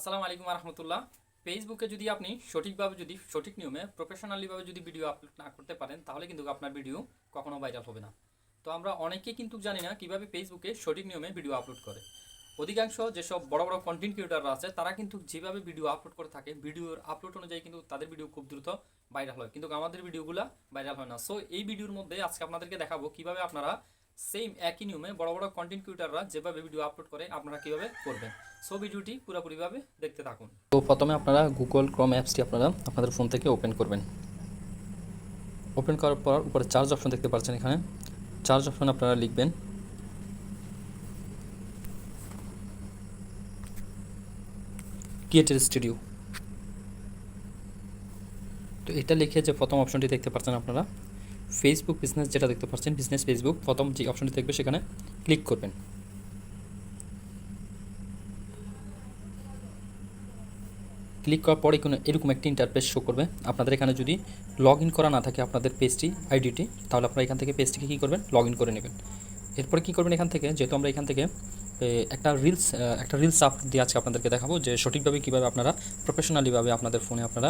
আসসালামু আলাইকুম রহমতুল্লাহ ফেসবুকে যদি আপনি সঠিকভাবে যদি, সঠিক নিয়মে প্রফেশনালিভাবে যদি ভিডিও আপলোড না করতে পারেন, তাহলে কিন্তু আপনার ভিডিও কখনো ভাইরাল হবে না। তো আমরা অনেকেই কিন্তু জানি না কীভাবে ফেসবুকে সঠিক নিয়মে ভিডিও আপলোড করে। অধিকাংশ যেসব বড় বড় কন্টেন্ট ক্রিয়েটাররা আছে, তারা কিন্তু যেভাবে ভিডিও আপলোড করে থাকে ভিডিওর আপলোড অনুযায়ী কিন্তু তাদের ভিডিও খুব দ্রুত ভাইরাল হয়। কিন্তু আমাদের ভিডিওগুলো ভাইরাল হয় না। সো এই ভিডিওর মধ্যে আজকে আপনাদেরকে দেখাবো কীভাবে আপনারা সেম একই নিয়মে বড় বড় কন্টেন্ট ক্রিয়েটাররা যেভাবে ভিডিও আপলোড করে, আপনারা কীভাবে করবেন? সো ভিডিওটি পুরোপুরিভাবে দেখতে থাকুন। তো প্রথমে আপনারা গুগল ক্রোম অ্যাপসটি আপনারা আপনাদের ফোন থেকে ওপেন করবেন। ওপেন করার পর উপরে চার্জ অপশন দেখতে পাচ্ছেন এখানে। চার্জ অপশন আপনারা লিখবেন। ক্রিয়েটার স্টুডিও তো এটা লিখে যে প্রথম অপশনটি দেখতে পাচ্ছেন আপনারা। ফেসবুক বিজনেস যেটা দেখতে পাচ্ছেন বিজনেস ফেসবুক প্রথম যে অপশনটি দেখবে সেখানে ক্লিক করবেন। ক্লিক করার পরে কোনো এরকম একটি ইন্টারফেস শো করবে। আপনাদের এখানে যদি লগ ইন করা না থাকে আপনাদের পেজটি আইডিটি তাহলে আপনারা এখান থেকে পেজটিকে কী করবেন? লগ ইন করে নেবেন। এরপরে কী করবেন এখান থেকে? যেহেতু আমরা এখান থেকে একটা রিলস একটা রিলস আপ দিয়ে আজকে আপনাদেরকে দেখাবো যে সঠিকভাবে কীভাবে আপনারা প্রফেশনালিভাবে আপনাদের ফোনে আপনারা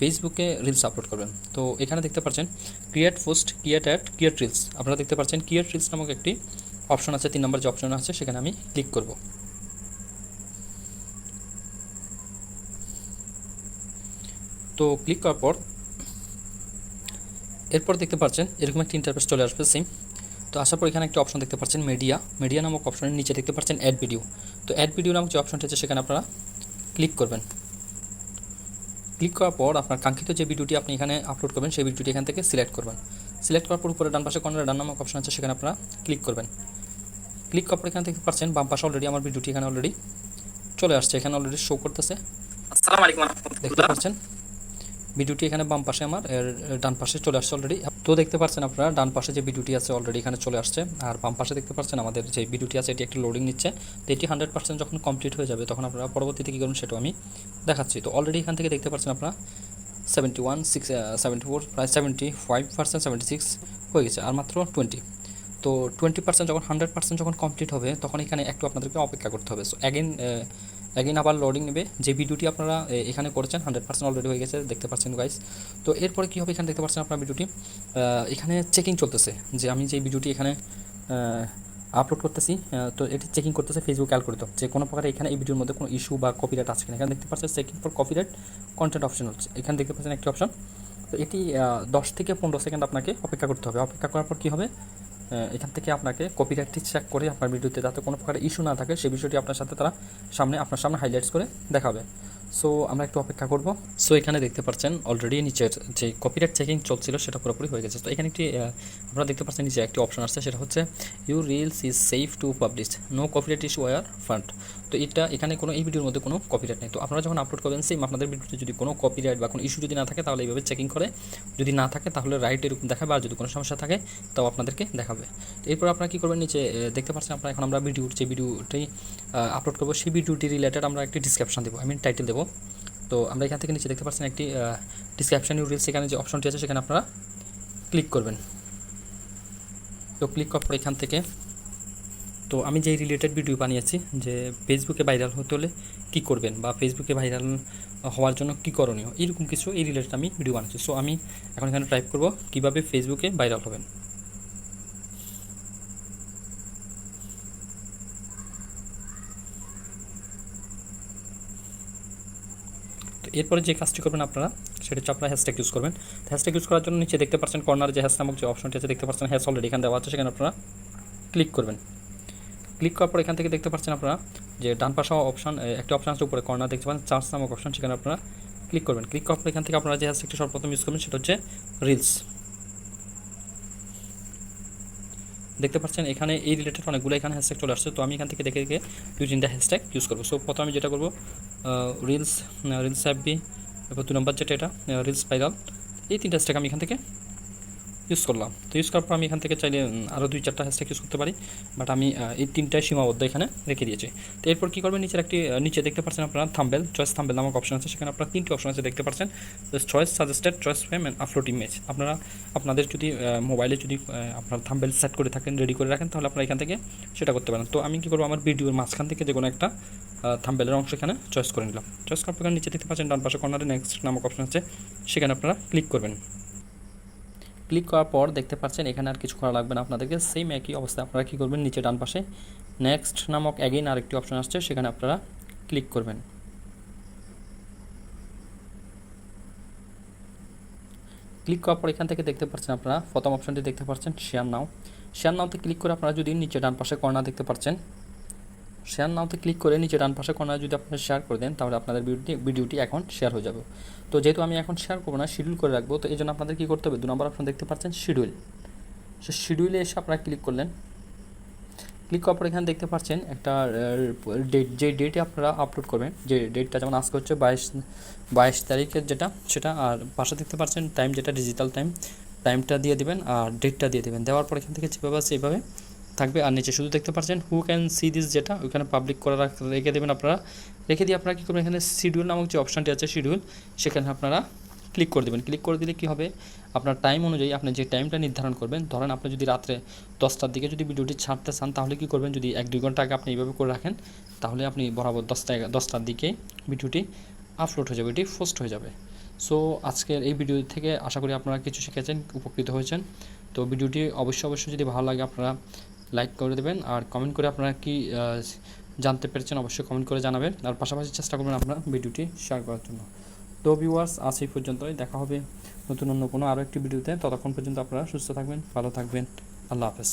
ফেসবুকে রিলস আপলোড করবেন। তো এখানে দেখতে পাচ্ছেন create post create ad create reels আপনারা দেখতে পাচ্ছেন ক্রিয়েট রিলস নামক একটি অপশন আছে, তিন নম্বর যে অপশন আছে, সেখানে আমি ক্লিক করব। তো ক্লিক করার পর, এরপর দেখতে পাচ্ছেন, এরকম একটি ইন্টারফেস চলে আসবে সেম তো আসার পর এখানে একটা অপশন দেখতে পাচ্ছেন মিডিয়া মিডিয়া নামক অপশনের নিচে দেখতে পাচ্ছেন অ্যাড ভিডিও তো অ্যাড ভিডিও নামক যে অপশনটা আছে, সেখানে আপনারা ক্লিক করবেন। ক্লিক করার পর আপনার কাঙ্ক্ষিত যে ভিডিওটি আপনি এখানে আপলোড করবেন সেই ভিডিওটি এখান থেকে সিলেক্ট করবেন। সিলেক্ট করার পর উপরে ডান পাশে কর্নারে ডান নামক অপশন আছে সেখানে আপনারা ক্লিক করবেন। ক্লিক করার পর এখানে দেখতে পাচ্ছেন বাম পাশে অলরেডি আমার ভিডিওটি এখানে অলরেডি চলে আসছে এখানে অলরেডি শো করতেছে। আসসালামু আলাইকুম দেখতে পাচ্ছেন? ভিডিওটি এখানে বাম পাশে আমার ডান পাশে চলে আসছে অলরেডি তো দেখতে পাচ্ছেন আপনারা, ডান পাশে যে ভিডিওটি আছে অলরেডি এখানে চলে আসছে, আর বাম পাশে দেখতে পাচ্ছেন আমাদের যে ভিডিওটি আছে, এটি একটি লোডিং নিচ্ছে। তো এটি হান্ড্রেড পার্সেন্ট যখন কমপ্লিট হয়ে যাবে, তখন আপনারা পরবর্তীতে কী করুন সেটাও আমি দেখাচ্ছি। তো অলরেডি এখান থেকে দেখতে পাচ্ছেন আপনারা seventy one six seventy four প্রায় seventy five percent seventy six হয়ে গেছে, আর মাত্র টোয়েন্টি তো টোয়েন্টি পার্সেন্ট যখন হান্ড্রেড পার্সেন্ট যখন কমপ্লিট হবে, তখন এখানে একটু আপনাদেরকে অপেক্ষা করতে হবে। সো অ্যাগেন অ্যাগেন আবার লোডিং নেবে। যে ভিডিওটি আপনারা এখানে করেছেন হান্ড্রেড পার্সেন্ট অলরেডি হয়ে গেছে, দেখতে পাচ্ছেন গাইস তো এরপরে কী হবে এখানে দেখতে পাচ্ছেন আপনার ভিডিওটি এখানে চেকিং চলতেছে, যে আমি যে ভিডিওটি এখানে আপলোড করতেছি তো এটি চেকিং করতেছে ফেসবুক অ্যালগোরিদম যে কোনো প্রকার এখানে এই ভিডিওর মধ্যে কোনো ইস্যু বা কপিরাইট আছে কিনা। এখানে দেখতে পাচ্ছেন checking for copyright content option হচ্ছে। এখানে দেখতে পাচ্ছেন একটি অপশন তো এটি দশ থেকে পনেরো সেকেন্ড আপনাকে অপেক্ষা করতে হবে। অপেক্ষা করার পর কী হবে? এখান থেকে আপনাকে কপিরাইটটি চেক করে আপনার ভিডিওতে যাতে কোনো প্রকার ইস্যু না থাকে, সেই বিষয়টি আপনার সাথে তারা সামনে, আপনার সামনে হাইলাইটস করে দেখাবে। সো আমরা একটু অপেক্ষা করব। সো এখানে দেখতে পাচ্ছেন অলরেডি নিচের যে কপিরাইট চেকিং চলছিল, সেটা পুরোপুরি হয়ে গেছে। তো এখানে একটি আপনারা দেখতে পাচ্ছেন নিচে একটি অপশন আসছে, সেটা হচ্ছে you reels is safe to publish no copyright issue were found তো এটা এখানে কোনো, এই ভিডিওর মধ্যে কোনো কপিরাইট নেই। তো আপনারা যখন আপলোড করবেন সেম আপনাদের ভিডিওতে যদি কোনো কপিরাইট বা কোনো ইস্যু যদি না থাকে, তাহলে এইভাবে চেকিং করে। যদি না থাকে, তাহলে রাইট এরকম দেখাবে, আর যদি কোনো সমস্যা থাকে, তাও আপনাদেরকে দেখাবে। এরপর আপনারা কী করবেন, নিচে দেখতে পাচ্ছেন আপনারা এখন আমরা ভিডিওর যে ভিডিওটি আপলোড করব, সেই ভিডিওটি রিলেটেড আমরা একটি ডিসক্রিপশন দেবো আই মিন টাইটেল দেবো। তো আমরা এখান থেকে নিচে দেখতে পাচ্ছেন একটি ডিসক্রিপশন ইউ রিলস সেখানে যে অপশনটি আছে, সেখানে আপনারা ক্লিক করবেন। তো ক্লিক করার পর এখান থেকে, তো আমি যেই রিলেটেড ভিডিও বানিয়েছি, যে ফেসবুকে ভাইরাল হতে হলে কী করবেন বা ফেসবুকে ভাইরাল হওয়ার জন্য কী করণীয়, এরকম কিছু এই রিলেটেড আমি ভিডিও বানাচ্ছি সো আমি এখন এখানে টাইপ করব কীভাবে ফেসবুকে ভাইরাল হবেন। এরপরে যে কাজটি করবেন আপনারা সেটা হচ্ছে আপনারা হ্যাশট্যাগ ইউজ করবেন। হ্যাশট্যাগ ইউজ করার জন্য নিচে দেখতে পাচ্ছেন কর্নার যে হ্যাশ নামক যে অপশনটি আছে, দেখতে পাচ্ছেন হ্যাশ অলরেডি এখানে দেওয়া আছে, সেখানে আপনারা ক্লিক করবেন। ক্লিক করার পর এখান থেকে দেখতে পাচ্ছেন আপনারা যে ডান পাশে অপশন একটা অপশন আছে, উপরে কর্নার দেখতে পাচ্ছেন চার্জ নামক অপশন সেখানে আপনারা ক্লিক করবেন। ক্লিক করার পর এখান থেকে আপনারা যে হ্যাশট্যাগটি সর্বপ্রথম ইউজ করবেন, সেটা হচ্ছে রিলস দেখতে পাচ্ছেন এখানে এই রিলেটেড অনেকগুলো এখানে হ্যাশট্যাগ চলে আসছে, তো আমি এখান থেকে দেখে দেখে দুই তিনটা হ্যাশট্যাগ ইউজ করব। সো প্রথমে আমি যেটা করব রিলস রিলস অ্যাপবি এরপর দু নম্বর যেটা, এটা রিলস ভাইরাল এই তিনটা হ্যাশট্যাগ আমি এখান থেকে ইউজ করলাম। তো ইউজ করার পর আমি এখান থেকে চাইলে আরও দুই চারটা হ্যাশট্যাগ ইউজ করতে পারি বাট আমি এই তিনটায় সীমাবদ্ধ এখানে রেখে দিয়েছি। তো এরপর কী করবেন? নিচের একটি নিচে দেখতে পাচ্ছেন আপনারা থাম্বেল চয়েস থাম্বেল নামক অপশন আছে। সেখানে আপনারা তিনটি অপশন আছে দেখতে পাচ্ছেন। Choice suggested choice frame and upload image আপনারা, আপনাদের যদি মোবাইলে যদি আপনার থাম্বেল সেট করে থাকেন রেডি করে রাখেন, তাহলে আপনারা এখান থেকে সেটা করতে পারেন। তো আমি কী করব? আমার ভিডিওর মাঝখান থেকে যে কোনো একটা থাম্বেলের অংশ এখানে চয়েস করে নিলাম। চয়েস করার পর নিচে দেখতে পাচ্ছেন ডান পাশে কর্নারে নেক্সট নামক অপশন আছে। সেখানে আপনারা ক্লিক করবেন। ক্লিক করার পর দেখতে পাচ্ছেন এখানে আর কিছু করা লাগবে না আপনাদেরকে। সেম একই অবস্থায় আপনারা কী করবেন? নিচে ডান পাশে নেক্সট নামক অ্যাগেইন আরেকটি অপশন আসছে, সেখানে আপনারা ক্লিক করবেন। ক্লিক করার পর এখান থেকে দেখতে পাচ্ছেন আপনারা, প্রথম অপশনটি দেখতে পাচ্ছেন শেয়ার নাও শেয়ার নাওতে ক্লিক করে আপনারা যদি নিচে ডান পাশে কর্নার দেখতে পাচ্ছেন শেয়ার নাওতে ক্লিক করে নিচে ডান পাশে কর্নার যদি আপনারা শেয়ার করে দেন, তাহলে আপনাদের ভিডিওটি এখন শেয়ার হয়ে যাবে। তো যেহেতু আমি এখন শেয়ার করব না শিডিউল করে রাখব, তো এই জন্য আপনাদের কী করতে হবে? দু নম্বর অপশন দেখতে পাচ্ছেন শিডিউল সে শিডিউলে এসে আপনারা ক্লিক করলেন। ক্লিক করার পর এখানে দেখতে পাচ্ছেন একটা ডেট যে ডেটে আপনারা আপলোড করবেন, যে ডেটটা যেমন আজকে হচ্ছে বাইশ বাইশ তারিখের যেটা, সেটা, আর পাশে দেখতে পাচ্ছেন টাইম যেটা ডিজিটাল টাইম টাইমটা দিয়ে দিবেন আর ডেটটা দিয়ে দেবেন। দেওয়ার পর এখান থেকে যেভাবে আছে, এইভাবে থাকবে। আর নিচে শুধু দেখতে পাচ্ছেন হু ক্যান সি দিস যেটা, ওইখানে পাবলিক করা রেখে দেবেন আপনারা। রেখে দিয়ে আপনারা কী করবেন? এখানে শিডিউল নামক যে অপশানটি আছে শিডিউল সেখানে আপনারা ক্লিক করে দেবেন। ক্লিক করে দিলে কী হবে? আপনার টাইম অনুযায়ী আপনি যে টাইমটা নির্ধারণ করবেন, ধরেন আপনি যদি রাত্রে দশটার দিকে যদি ভিডিওটি ছাড়তে চান, তাহলে কী করবেন? যদি এক, দুই ঘণ্টা আগে আপনি এইভাবে করে রাখেন, তাহলে আপনি বরাবর দশটা দশটার দিকে ভিডিওটি আপলোড হয়ে যাবে, এটি পোস্ট হয়ে যাবে। সো আজকের এই ভিডিও থেকে আশা করি আপনারা কিছু শিখেছেন, উপকৃত হয়েছেন। তো ভিডিওটি অবশ্যই অবশ্যই যদি ভালো লাগে আপনারা লাইক করে দেবেন। আর কমেন্ট করে আপনারা কি জানতে পেরেছেন অবশ্যই কমেন্ট করে জানাবেন। আর পাশাপাশি চেষ্টা করবেন আপনারা ভিডিওটি শেয়ার করার জন্য। তো ভিউয়ার্স আজ এই পর্যন্তই। দেখা হবে নতুন অন্য কোনো আরও একটি ভিডিওতে। ততক্ষণ পর্যন্ত আপনারা সুস্থ থাকবেন, ভালো থাকবেন। আল্লাহ হাফেজ।